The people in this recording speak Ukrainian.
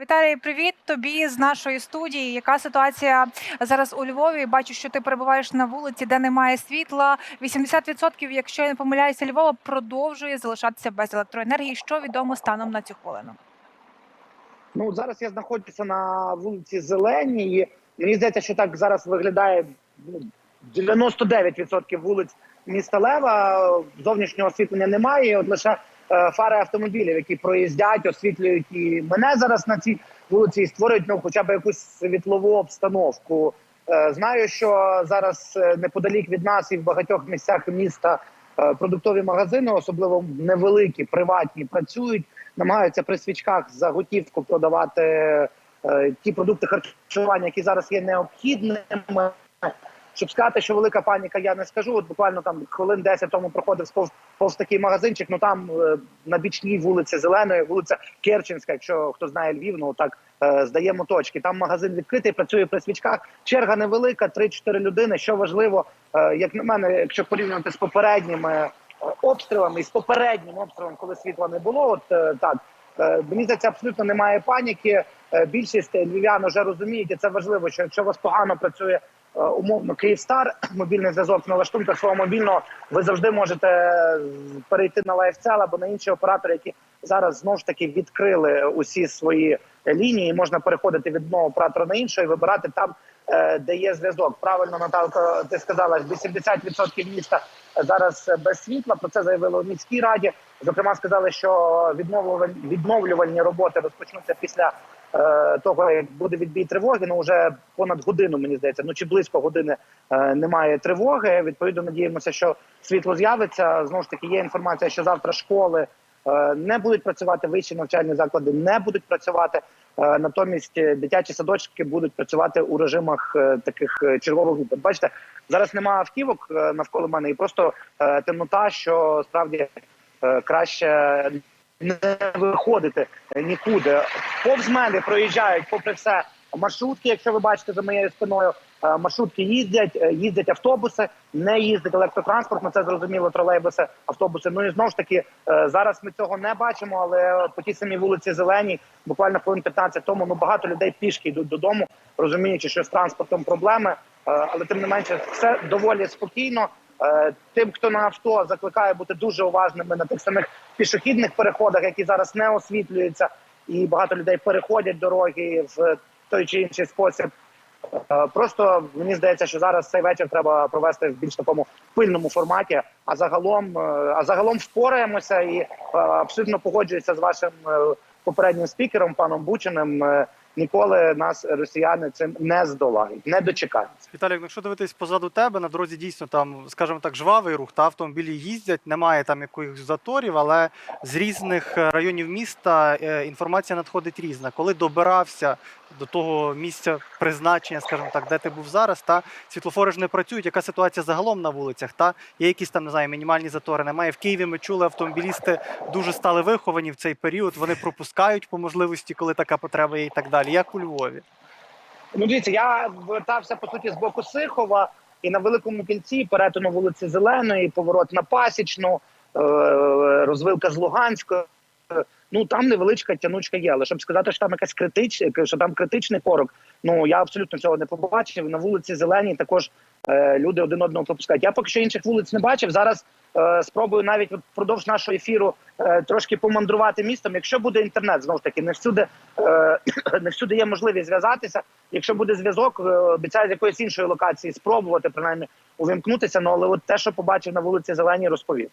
Віталій, привіт тобі з нашої студії. Яка ситуація зараз у Львові? Бачу, що ти перебуваєш на вулиці, де немає світла. 80%, якщо я не помиляюся, Львова продовжує залишатися без електроенергії. Що відомо станом на цю хвилину? Ну зараз я знаходжуся на вулиці Зеленій. Мені здається, що так зараз виглядає ну, 99% вулиць міста Лева. Зовнішнього освітлення немає. От лише фари автомобілів, які проїздять, освітлюють і мене зараз на цій вулиці і створюють ну, хоча б якусь світлову обстановку. Е, знаю, що зараз е, неподалік від нас і в багатьох місцях міста е, продуктові магазини, особливо невеликі, приватні, працюють намагаються при свічках за готівку продавати е, ті продукти харчування, які зараз є необхідними. Щоб сказати, що велика паніка, я не скажу. От буквально там хвилин 10 тому проходив повз, повз такий магазинчик. Ну там е, на бічній вулиці Зеленої, вулиця Керченська. Якщо хто знає Львів, ну так е, здаємо точки. Там магазин відкритий, працює при свічках. Черга невелика, 3-4 людини. Що важливо, е, як на мене, якщо порівнювати з попередніми е, обстрілами і з попереднім обстрілом, коли світла не було, от е, так е, мені здається, абсолютно немає паніки. Е, Більшість львів'ян вже розуміють, і це важливо, що якщо у вас погано працює умовно Київстар, мобільний зв'язок налаштуйте свого мобільного, ви завжди можете е, перейти на лайфцел або на інші оператори, які зараз знову ж таки відкрили усі свої лінії. Можна переходити від одного оператора на іншого і вибирати там, е, де є зв'язок. Правильно, Наталко, ти сказала, 80% міста зараз без світла. Про це заявили у міській раді. Зокрема, сказали, що відновлювальні, відновлювальні роботи розпочнуться після е, того, як буде відбій тривоги. Ну вже понад годину, мені здається, ну чи близько години е, немає тривоги. Відповідно, надіємося, що світло з'явиться. Знову ж таки, є інформація, що завтра школи е, не будуть працювати, вищі навчальні заклади не будуть працювати. Е, Натомість е, дитячі садочки будуть працювати у режимах е, таких е, чергових груп. Бачите, зараз немає автівок е, навколо мене, і просто е, темнота, що справді краще не виходити нікуди. Повз мене проїжджають, попри все, маршрутки. Якщо ви бачите за моєю спиною, е, маршрутки їздять, е, їздять автобуси, не їздить електротранспорт. Ну це зрозуміло, тролейбуси, автобуси. Ну і знову ж таки, е, зараз ми цього не бачимо, але по тій самій вулиці Зеленій, буквально хвилин 15 тому, ну багато людей пішки йдуть додому, розуміючи, що з транспортом проблеми. Е, Але тим не менше, все доволі спокійно. Е, Тим, хто на авто, закликає бути дуже уважними на тих самих пішохідних переходах, які зараз не освітлюються, і багато людей переходять дороги в той чи інший спосіб. Е, Просто мені здається, що зараз цей вечір треба провести в більш такому пильному форматі. А загалом, е, а загалом впораємося і абсолютно погоджуюся з вашим попереднім спікером, паном Бучиним. Ніколи нас росіяни цим не здолають, не дочекаються. Віталій, якщо дивитись позаду тебе, на дорозі дійсно там, скажімо так, жвавий рух, та автомобілі їздять, немає там якихось заторів, але з різних е, районів міста е, інформація надходить різна. Коли добирався до того місця призначення, скажімо так, де ти був зараз, та світлофори ж не працюють. Яка ситуація загалом на вулицях? Та є якісь там не знаю, мінімальні затори? Немає в Києві. Ми чули, автомобілісти дуже стали виховані в цей період. Вони пропускають по можливості, коли така потреба є, і так далі. Як у Львові? Ну, дивіться, я вертався по суті з боку Сихова і на великому кільці перетину вулиці Зеленої, поворот на Пасічну, е, розвилка з Луганської. Ну там невеличка тянучка є, але щоб сказати, що там якась критична, що там критичний корок. Ну я абсолютно цього не побачив. На вулиці Зеленій також е, люди один одного пропускають. Я поки що інших вулиць не бачив. Зараз е, спробую навіть впродовж нашого ефіру е, трошки помандрувати містом. Якщо буде інтернет, знову ж таки, не всюди е, не всюди є можливість зв'язатися. Якщо буде зв'язок, е, обіцяю з якоїсь іншої локації спробувати принаймні увімкнутися. Ну але от те, що побачив на вулиці Зеленій, розповів.